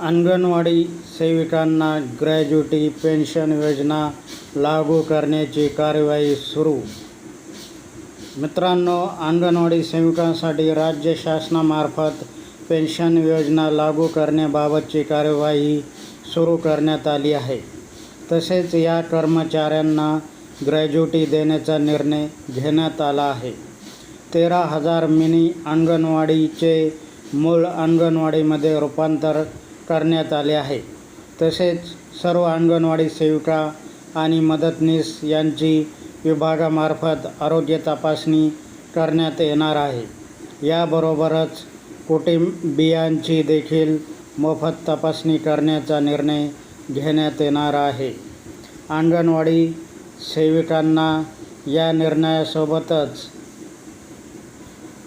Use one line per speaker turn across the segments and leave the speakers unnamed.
अंगणवाडी सेविकांना gratuity pension योजना लागू करण्याची कार्यवाही सुरू. मित्रांनो अंगणवाडी सेविकांसाठी राज्य शासनामार्फत पेन्शन योजना लागू करण्याबाबतची कार्यवाही सुरू करण्यात आली आहे. तसेच या कर्मचाऱ्यांना ग्रॅज्युटी देण्याचा निर्णय घेण्यात आला आहे. तेरा हजार मिनी अंगणवाडीचे मूळ अंगणवाडीमध्ये रूपांतर करण्यात आले आहे. तसेच सर्व अंगणवाडी सेविका आणि मदतनीस यांची विभागामार्फत आरोग्य तपासणी करण्यात येणार आहे. याबरोबरच कुटुंबियांची देखील मोफत तपासणी करण्याचा निर्णय घेण्यात येणार आहे. अंगणवाडी सेविकांना या निर्णयासोबतच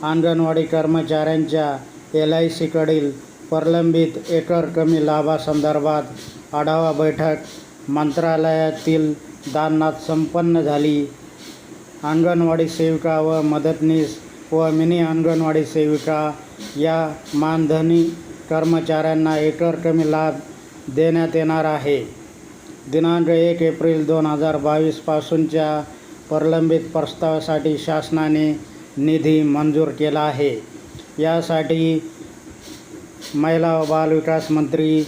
अंगणवाडी कर्मचाऱ्यांच्या एल आय सीकडील प्रलंबित एकर कमी लाभासंदर्भात आढावा बैठक मंत्रालयातील दालनात संपन्न झाली. अंगणवाडी सेविका व मदतनीस व मिनी अंगणवाडी सेविका या मानधनी कर्मचाऱ्यांना एकर कमी लाभ देण्यात येणार आहे. दिनांक एक एप्रिल दोन हजार बावीसपासूनच्या प्रलंबित प्रस्तावासाठी शासनाने निधी मंजूर केला आहे. यासाठी महिला व बालविकास मंत्री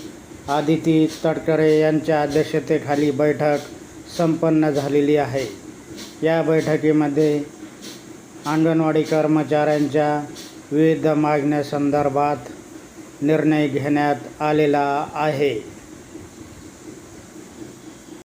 आदिती तटकरे यांच्या अध्यक्षतेखाली बैठक संपन्न झालेली आहे. या बैठकीमध्ये अंगणवाडी कर्मचाऱ्यांच्या विविध मागण्यासंदर्भात निर्णय घेण्यात आलेला आहे.